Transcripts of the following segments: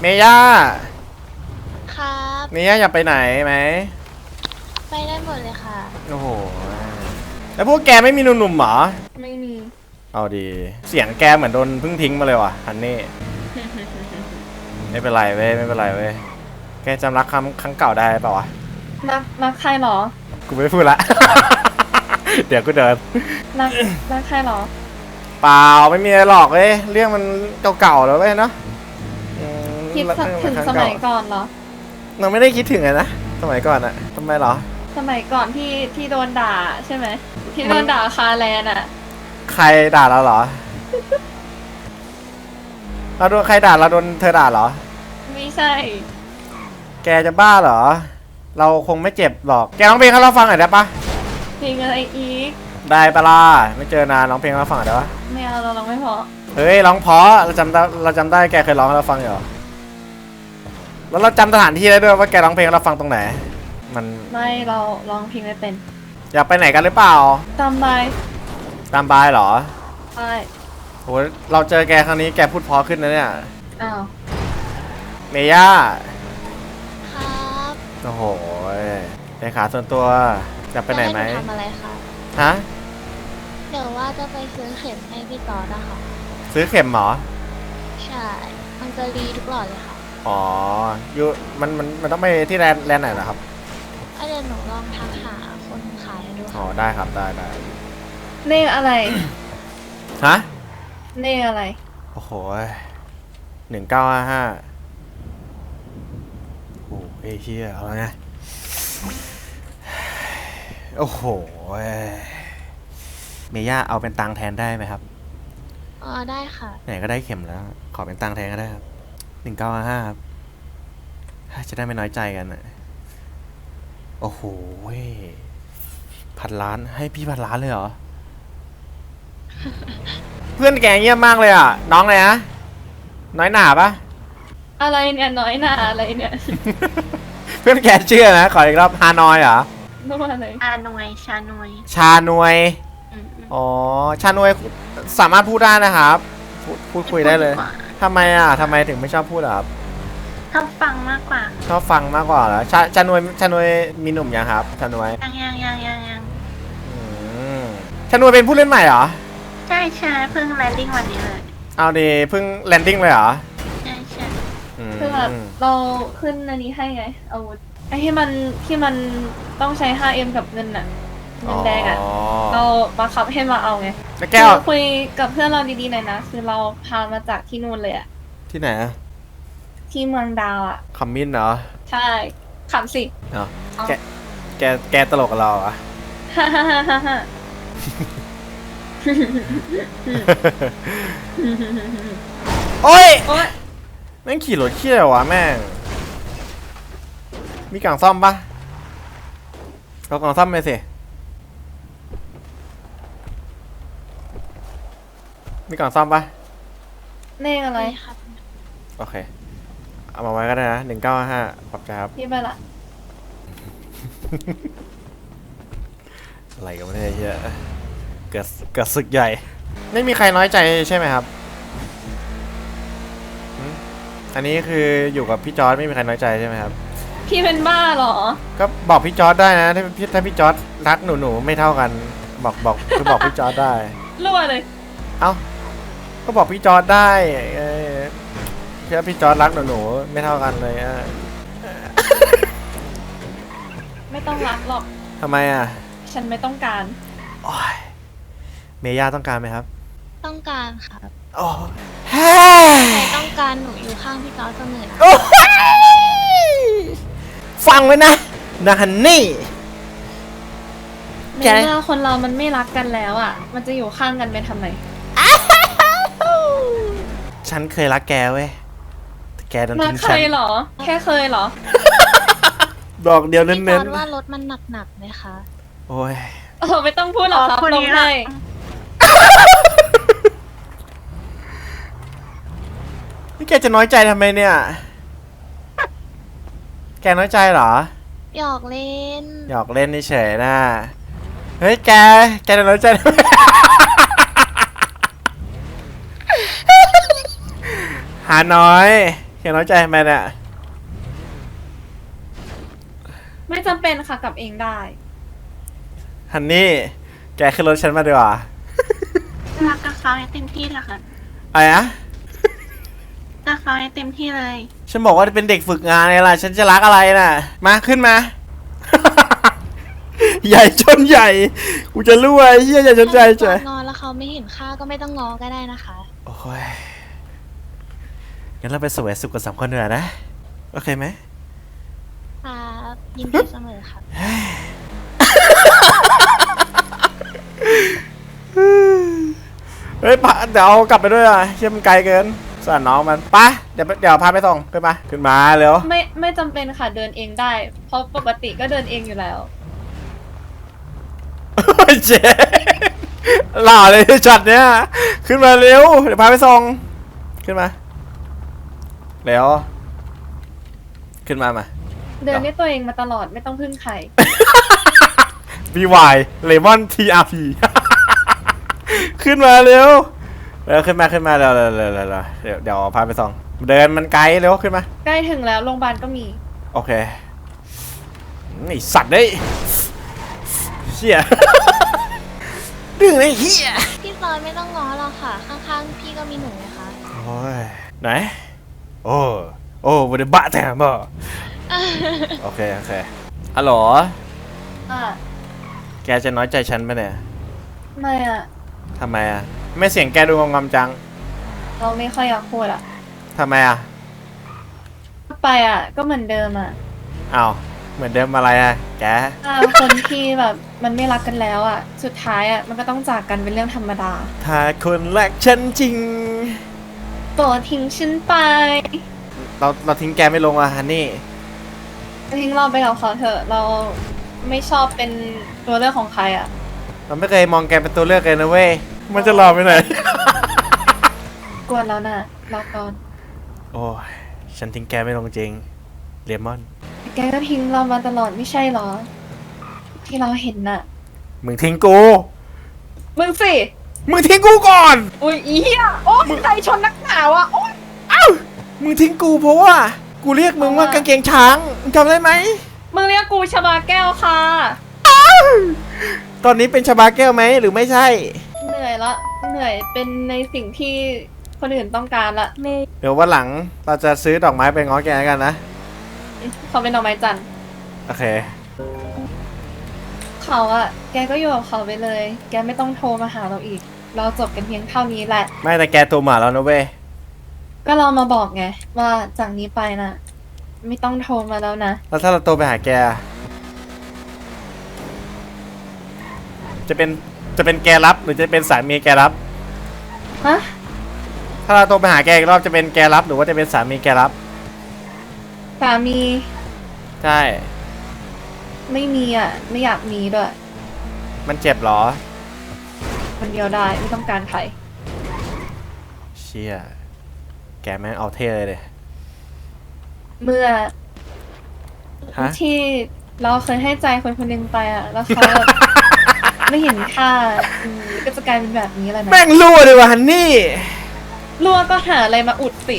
เมย่า ครับ เมย่าอยากไปไหนไหม ไปได้หมดเลยค่ะ โอ้โห แล้วพวกแกไม่มีหนุ่มๆเหรอ ไม่มี เอาดี เสียงแกเหมือนโดนเพึ่งทิ้งมาเลยว่ะฮันนี่ ไม่เป็นไรเว้ย ไม่เป็นไรเว้ย แกจำรักคำครั้งเก่าได้เปล่าวะ รักรักใครเหรอ กูไม่พูดละ เดี๋ยวกูเดิน รักรักใครเหรอ เปล่าไม่มีอะไรหรอกเว้ย เรื่องมันเก่าๆแล้วเว้ยเนาะอืม คิดเรื่องถึงครั้สเก่ามัยก่อนเหรอเราไม่ได้คิดถึงอะนะสมัยก่อนอะทำไมเหรอ สมัยก่อนที่ที่โดนด่าใช่ไหมที่มันโดนด่าคาแลนอะใครด่าเราเหรอ เราโดนใครด่าเราโดนเธอด่าเหรอ ไม่ใช่ แกจะบ้าเหรอ เราคงไม่เจ็บหรอก แกร้องเพลงให้เราฟังหน่อยได้ปะเพลงอะไรอีก ได้ปะล่ะไม่เจอนานร้องเพลงให้เราฟังหน่อยได้ปะไม่เอาเราร้องไม่เพอเฮ้ยร้องเพราะเราจำได้เราจำได้แกเคยร้องให้เราฟังอยู่เหรอ แล้วเราจำสถานที่ได้ด้วยว่าแกร้องเพลงให้เราฟังตรงไหน มันไม่เราร้องเพลงไม่เป็นอยากไปไหนกันหรือเปล่า จำไปตามบายเหรอใช่โหเราเจอแกครั้งนี้แกพูดเพอขึ้นนะเนี่ยอ้าวเมย่าครับโอ้โหเลขาส่วนตัวจะไปไหนไหมจะทำอะไรคะฮะเดี๋ยวว่าจะไปซื้อเข็มให้พี่ต่อนะคะ ซื้อเข็มเหรอ ใช่ มันจะรีทุกหลอดเลยค่ะ อ๋ออยู่มันมันมันต้องไปที่แลนด์แลนด์ไหนนะครับอะเดี๋ยวหนูลองทักหาคนขายดูอ๋อค่ะได้ครับได้ได้เลขอะไร ฮะเลขอะไร โอ้โหหนึ่งเก้าห้าห้าโอ้เฮยเชียเอาแล้วไง โอ้โห เมย่าเอาเป็นตังค์แทนได้ไหมครับอ๋อได้ค่ะ ไหนก็ได้เข็มแล้ว ขอเป็นตังค์แทนก็ได้ครับ หนึ่งเก้าห้าครับจะได้ไม่น้อยใจกันนะโอ้โหเว้ยพันล้านให้พี่พันล้านเลยเหรอ เพื่อนแกเงียบมากเลยอะ น้องเลยนะน้อยหนาปะอะไรเนี่ยน้อยหนาอะไรเนี่ยเพื่อนแกเชื่อนะขออีกรอบฮานอยเหรอรู้อะไรอาหน่วยชาหน่วยชานวยอืมอืมอ๋อชานวยสามารถพูดได้นะครับพูดพูดคุยได้เลยพูกว่า ทำไมอะทำไมถึงไม่ชอบพูดอะครับชอบฟังมากกว่าชอบฟังมากกว่าเหรอชาชานวยชานวยมีหนุ่มยังครับชานวยยังยังยังยังยังอืมชานวยเป็นผู้เล่นใหม่เหรอใช่ใช่เพิ่งแลนดิ้งวันนี้เลยเอาดีเพิ่งแลนดิ้งเลยเหรอใช่ใช่อืมคือแบบเราขึ้นอันนี้ให้ไงอาวุธไอ้ที่มันที่มันต้องใช้ 5M กับเงินอะ เงินแดงอะเราบังคับให้มาเอาไงแล้วแก้วคือคุยกับเพื่อนเราดีๆหน่อยนะ คือเราพามาจากที่นู่นเลยอะที่ไหนอะที่เมืองดาวอะคอมมินเหรอ ใช่ขำสิเนาะเอาแกแกแกตลกกับเราเหรอะฮ่าฮ่าฮ่าฮ่าฮ่าโอ้ยโอ๊ยแม่งขี่รถเขี้ยววะแม่ง มีกล่องซ่อมปะเอากล่องซ่อมไปสิ มีกล่องซ่อมปะเลขอะไรไปครับโอเค เอามาไว้ก็ได้นะหนึ่งเก้าห้าขอบใจครับ พี่ไปละอะไรกันไม่ได้เยอะเกิดเกิดศึกใหญ่ ไม่มีใครน้อยใจใช่ไหมครับหืมอันนี้คืออยู่กับพี่จอร์ดไม่มีใครน้อยใจใช่ไหมครับ พี่เป็นบ้าเหรอ ก็บอกพี่จอร์ดได้นะถ้าพี่ถ้าพี่จอร์ดรักหนูหนูๆไม่เท่ากัน บอกบอกคือบอกพี่จอร์ดได้ รั่วเลย เอ้า ก็บอกพี่จอร์ดได้เออเชื่อพี่จอร์ดรักหนูหนูๆไม่เท่ากันเลยอะไม่ต้องรักหรอก ทำไมอะ ฉันไม่ต้องการ โอ้ย เมย่าต้องการไหมครับ ต้องการครับโอ้เฮ้ใครต้องการหนูอยู่ข้างพี่ต่อเสมอนะโอ้ยฟังไว้นะนะฮันนี่ในแกเมื่อคนเรามันไม่รักกันแล้วอะ มันจะอยู่ข้างกันไปทำไม ฉันเคยรักแกเว้ยแต่แกดันรักทิ้งเคฉันยเหรอ แค่เคยเหรอ ดอกเดียวเน้พี่ตอนนว่ารถมันหนักๆไหมคะ ๆโอ้ย เออไม่ต้องพูดหรอกครับคนลนี้งละให้นี่แกจะน้อยใจทำไมเนี่ย แกน้อยใจเหรอ หยอกเล่น หยอกเล่นเฉยๆนะ เฮ้ยแก แกจะน้อยใจทำไม หาน้อยแกน้อยใจทำไมเนี่ยไม่จำเป็นค่ะกลับเองได้ฮันนี่ แกขึ้นรถฉันมาดีกว่ารักกับเขาให้เต็มที่เลยค่ะอะไรนะรักเขาให้เต็มที่เลย ฉันบอกว่าเป็นเด็กฝึกงานไงล่ะ ฉันจะรักอะไรน่ะ มาขึ้นมา ใหญ่ชนใหญ่ กูจะรู้ไอ้เหี้ยใหญ่ชนใหญ่ถ้าเจ๋พี่ตอดงอแล้วเขาไม่เห็นค่าก็ไม่ต้องงอก็ได้นะคะ โอ้ย งั้นเราไปแสวงสุขกับสามคนเนีกว่ยนะ โอเคไหมครับยินดีเสมอครับ เฮ้ยพาเดี๋ยวเอากลับไปด้วยอะเชื่อมันไกลเกินสานน้องมันไปเดี๋ยวเดี๋ยวพาไปส่งขึ้นมาขึ้นมาเร็ว ไม่ไม่จำเป็นค่ะเดินเองได้ เพราะปกติก็เดินเองอยู่แล้ว เจ๊หล่อเลยช็อตเนี้ย ขึ้นมาเร็ว เดี๋ยวพาไปส่ง ขึ้นมา เร็วขึ้นมามา เดินด้วยตัวเองมาตลอดไม่ต้องพึ่งใคร BY Lemon TRP ขึ้นมาเร็วเร็วขึ้นมาขึ้นมาเร็วเร็วเร็วเร็วเร็วเดี๋ยวเดี๋ยวพาไปส่งเดินมันไกลเร็วขึ้นมา ใกล้ถึงแล้วโรงพยาบาลก็มี โอเคไอสัตว์เด้ยเชี่ยดื้อไอ้เหี้ยพี่ซอยไม่ต้องงอหรอกค่ะ ข้างๆ พี่ก็มีหนูนะคะโอ้ยไหน โอ้โอ้บไดบะแต่บ่โอเคโอเคฮัลโหลอะแกจะน้อยใจฉันปะเนี่ยไม่อะทำไมอะไม่เสียงแกดูงอมๆจังเราไม่ค่อยอยากพูดอะทำไมอะไปอะก็เหมือนเดิมอะอ้าวเหมือนเดิมอะไรอะแกถ้าคนที่แบบมันไม่รักกันแล้วอะสุดท้ายอะมันก็ต้องจากกันเป็นเรื่องธรรมดา ถ้าคนรักฉันจริง ตัวทิ้งฉันไปเราเราทิ้งแกไม่ลงอะฮันนี่ ทิ้งเราไปกับเขาเถอะเราไม่ชอบเป็นตัวเลือกของใครอะ เราไม่เคยมองแกเป็นตัวเลือกเลยนะเว้ย มันจะรอไปไหน กวนแล้วน่ะรอก่อนโอ้ยฉันทิ้งแกไม่ลงจริงเลมอน แกก็ทิ้งเรามาตลอดไม่ใช่เหรอ ที่เราเห็นน่ะ มึงทิ้งกู มึงสิ มึงทิ้งกูก่อน อุ้ยอีเหี้ยโอ้ยใจชนนักหนาวอะโอ้ยเอ้า มึงทิ้งกูเพราะว่า กูเรียกมึงว่าเพราะว่ากางเกงช้าง มึงจำได้ไหม มึงเรียกกูชบาแก้วค่ะ ตอนนี้เป็นชาบาแก้วไหมหรือไม่ใช่ เหนื่อยละ เหนื่อยเป็นในสิ่งที่คนอื่นต้องการละเดี๋ยววันหลังเราจะซื้อดอกไม้ไปง้อแกแล้วกันนะเขาเป็นดอกไม้จันทร์โอเค เขาอะแกก็อยู่กับเขาไปเลย แกไม่ต้องโทรมาหาเราอีก เราจบกันเพียงเท่านี้แหละ ไม่แต่แกตัวหมาแล้วนะเว้ย ก็เรามาบอกไง ว่าจากนี้ไปน่ะไม่ต้องโทรมาแล้วนะ แล้วถ้าเราโตไปหาแก จะเป็นจะเป็นแกรับหรือจะเป็นสามีแกรับ ฮะ ถ้าเราโตไปหาแกอีกรอบจะเป็นแกรับหรือว่าจะเป็นสามีแกรับ สามีใช่ ไม่มีอะไม่อยากมีด้วย มันเจ็บเหรอ คนเดียวได้ไม่ต้องการใครเชี่ยแกแม่งเอาเท่เลยเลยเมื่อฮะ ที่เราเคยให้ใจคนคนหนึ่งไปอะแล้วเขาแบบ ไม่เห็นค่าอืมก็จะกลายเป็นแบบนี้แหละนะแม่งรั่วเลยว่ะฮันนี่ รั่วก็หาอะไรมาอุดสิ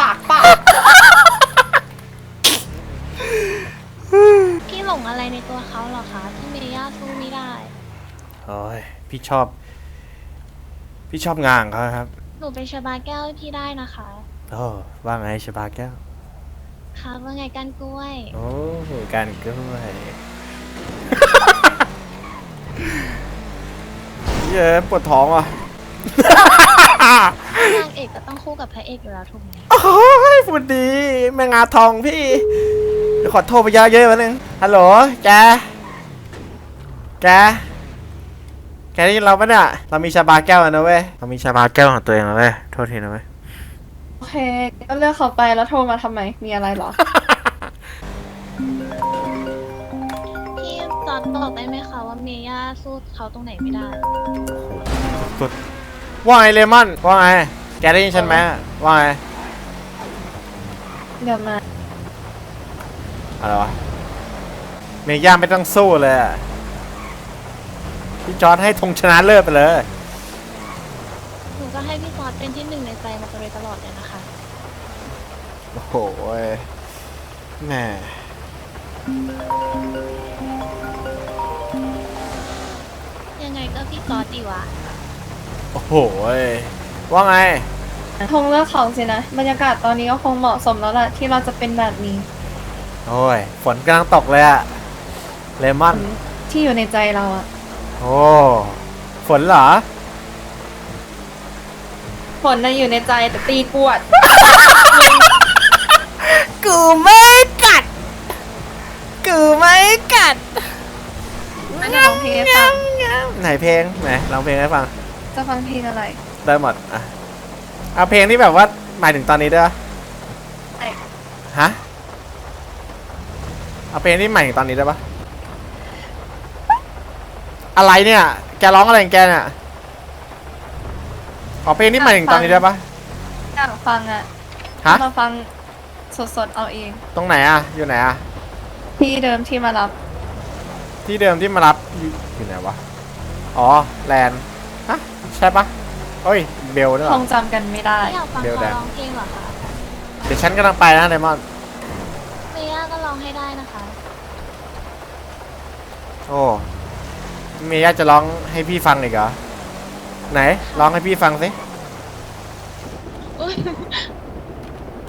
ปากปากพี่หลงอะไรในตัวเขาเหรอคะที่เมย่าสู้ไม่ได้ โอ้ย พี่ชอบ พี่ชอบงานเขาครับหนูเป็นชาบาแก้วให้พี่ได้นะคะโอ้ว่าไงชบาแก้ว ครับว่าไงกันกล้วย โอ้การกล้วยเย้ปวดท้องอะนางเอกก็ต้องคู่กับพระเอกอยู่แล้วถูกไหมโอ้ยพูดดีแม่งาทองพี่เดี๋ยวขอโทรไปเยอะๆวันนึงฮัลโหลแกแก แกได้ยินเราปะเนี่ยเรามีชาบาแก้วแล้วนะเว้ยเรามีชาบาแก้วของตัวเองแล้วเว้ยโทษทีนะเว้ยโอเค ก็เลือกเขาไปแล้วโทรมาทำไม มีอะไรเหรอ พี่จอดบอกได้ไหมคะว่าเมย่าสู้เขาตรงไหนไม่ได้สุดว่าไงเลมอนว่าไงแกได้ยินฉันไหมว่าไงเดี๋ยวมา อะไรวะเมย่าไม่ต้องสู้เลยอะ พี่จอร์ดให้ธงชนะเลิศไปเลยหนูก็ให้พี่ซอสเป็นที่หนึ่งในใจมาโดยตลอดเลยนะคะ โอ้โหแหม่ยังไงก็พี่ก๊อตดีวะโอ้โหว่าไงคงเลือกเขาสินะ บรรยากาศตอนนี้ก็คงเหมาะสมแล้วล่ะ ที่เราจะเป็นแบบนี้ โอ้ย ฝนกำลังตกเลยอะเลมอน ที่อยู่ในใจเราอะ โอ้ฝนเหรอฝนน่ะอยู่ในใจแต่ตีปวด กูไม่กัด กูไม่กัดไม่ได้ร้องเพลงให้ฟัง ไหนเพลงไหนลองเพลงให้ฟัง จะฟังเพลงอะไรได้หมดอะเอาเพลงที่แบบว่าหมายถึงตอนนี้ด้วยปะไอ้ฮะ เอาเพลงที่หมายถึงตอนนี้ได้ปะ อะไรเนี่ย แกร้องอะไรของแกเนี่ยขอเพลงที่หมายถึงตอนนี้ได้ปะอยากฟังอะฮะมาฟังสดๆเอาเอง ตรงไหนอะอยู่ไหนอะที่เดิมที่มารับ ที่เดิมที่มารับอยู่อยู่ไหนวะ อ๋อ แลนด์ฮะ ใช่ปะเอ้ย เบลด้วยคเหรองจำกันไม่ได้ ไม่อยากฟังเบลเขาแดง ร้องเพลงเหรอคะเดี๋ยวฉันกำลังไปนะไดมอนด์เมย่าก็ร้องให้ได้นะคะ โอ้ เมย่าจะร้องให้พี่ฟังอีกเหรอ ไหนร้องให้พี่ฟังสิอุ๊ย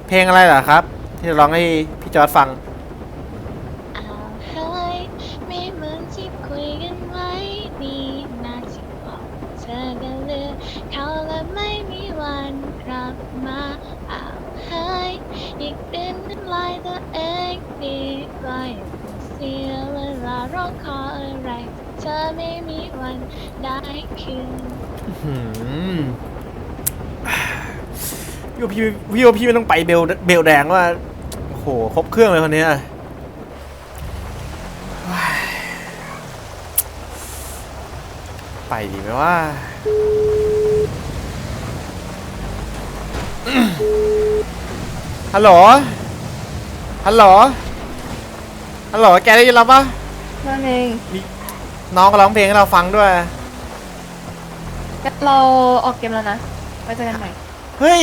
เพลงอะไรเหรอครับ ที่จะร้องให้พี่จอร์ดฟังอ้าวเฮ้ยไม่เหมือนที่คุยกันไว้นี่นาที่บอกเธอกันเลยเขาและไม่มีวันกลับมาอ้าวเฮ้ยอีกเดือนน้ำลายตัวเองดีกว่าอย่าเพิ่งเสียเวลาร้องขออะไรเธอไม่มีวันได้คืนหืมพี่ว่าพี่พี่ว่าพี่ไม่ต้องไปเบลเบลแดงว่าโอ้โหครบเครื่องเลยคนเนี้ยว้ายไปดีไหมว่าฮัลโหล ฮัลโหล ฮัลโหล แกได้ยินเราปะนั่นเอง น้องก็ร้องเพลงให้เราฟังด้วยงั้นเราออกเกมแล้วนะไว้เจอกันใหม่ เฮ้ย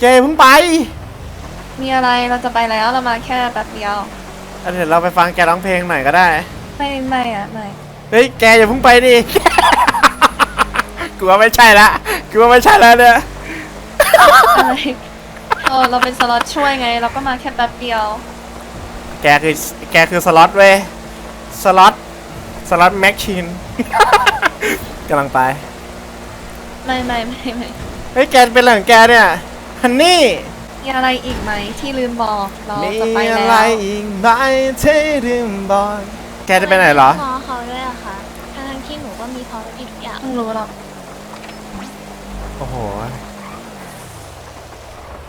แกเพิ่งไปมีอะไรเราจะไปแล้วเรามาแค่แป๊บเดียวอะเดี๋ยวเราไปฟังแกร้องเพลงหน่อยก็ได้ ไม่ไม่อะไม่เฮ้ย แกอย่าเพิ่งไปดิกูว่าไม่ใช่ละกูว่าไม่ใช่แล้วเนี่ย อะไรเออเราเป็นสล็อตช่วยไง เราก็มาแค่แป๊บเดียว แกคือแกคือสล็อตเว้ย สล็อตสล็อตแม็กชีนกำลังไป ไม่ไม่ไม่ไม่เฮ้ยแกเป็นอะไรของแกเนี่ยฮันนี่มีอะไรอีกไหมที่ลืมบอกเรามีจะไปอะแล้ไรวอีกไหมที่ลืมบอกแกจะไปไหนเหรอ ง้อเขาด้วยอะค่ะทั้งๆที่หนูก็มีพร้อมผิดทุกอย่างเพิ่งรู้หรอกโอ้โห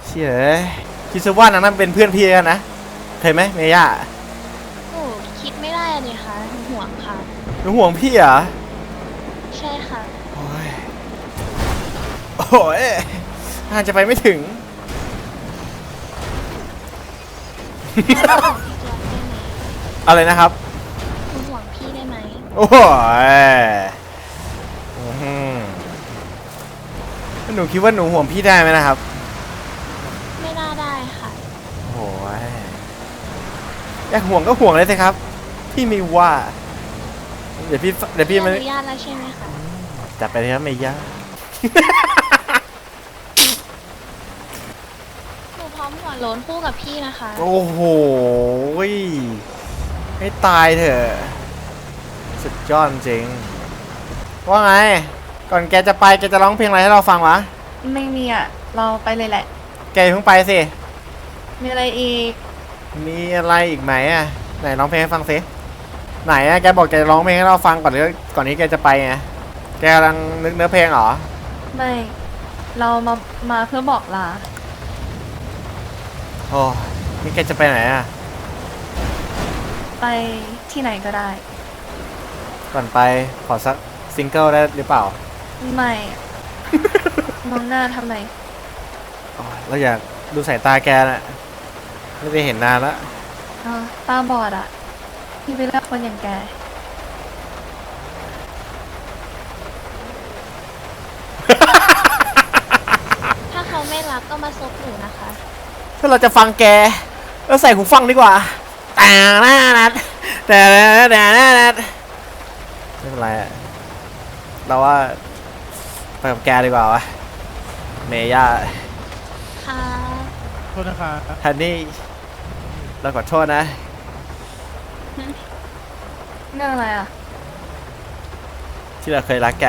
เชี่ยเอ้ยคิดซะว่านางนั้นเป็นเพื่อนพี่กันนะเคยไหมเมย่า หนูคิดไม่ได้อะเลยค่ะหนูห่วงค่ะ หนูห่วงพี่เหรอใช่ค่ะ โอ้ยโอ้ยอาจจะไปไม่ถึงพี่จอร์จได้ไหมอะไรนะครับหนูห่วงพี่ได้ไหมโอ้ยอื้อหือหนูคิดว่าหนูห่วงพี่ได้ไหมนะครับ ไม่น่าได้ค่ะ โอ้ยอยากห่วงก็ห่วงเลยสิครับ พี่ไม่ว่า เดี๋ยวพี่เดี๋ยวพี่พี่มันอนุญาตแล้วใช่ไหมคะจับไปเลยครับเมย่าหนูพร้อมหัวโล้นคู่กับพี่นะคะโอ้โหยให้ตายเถอะสุดยอดจริงว่าไง ก่อนแกจะไปแกจะร้องเพลงอะไรให้เราฟังวะ ไม่มีอะ เราไปเลยแหละ แกอย่าเพิ่งไปสิ มีอะไรอีก มีอะไรอีกไหมอะ ไหนร้องเพลงให้ฟังสิ ไหนอะแกบอกแกจะร้องเพลงให้เราฟังก่อนที่ก่อนที่แกจะไปไงแกกำลังนึกเนื้อเพลงเหรอ ไม่ เรามา มาเพื่อบอกลา โอ้นี่แกจะไปไหนอะไปที่ไหนก็ได้ ก่อนไปขอสักซิงเกิลได้หรือเปล่าไม่อะมองหน้าทำไม อ๋อเราอยากดูสายตาแกน่ะไม่ได้เห็นนานแล้วอ๋อตาบอดอะ พี่ไปเลือกคนอย่างแกถ้าเขาไม่รัรักก็มาซบหนูนะคะ ถ้าเราจะฟังแกเราใส่หูฟังดีกว่าแต่หน้านัดแต่แต่หน้านัดไม่เป็นไรอะเราว่าไปกับแกดีกว่าวะเมย่าค่ะ โทษนะครับฮันนี่ เราขอโทษนะ เรื่องอะไรอะ ที่เราเคยรักแก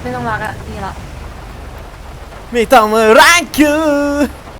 ไม่ต้องรักอะดีละไม่ต้องมารักกู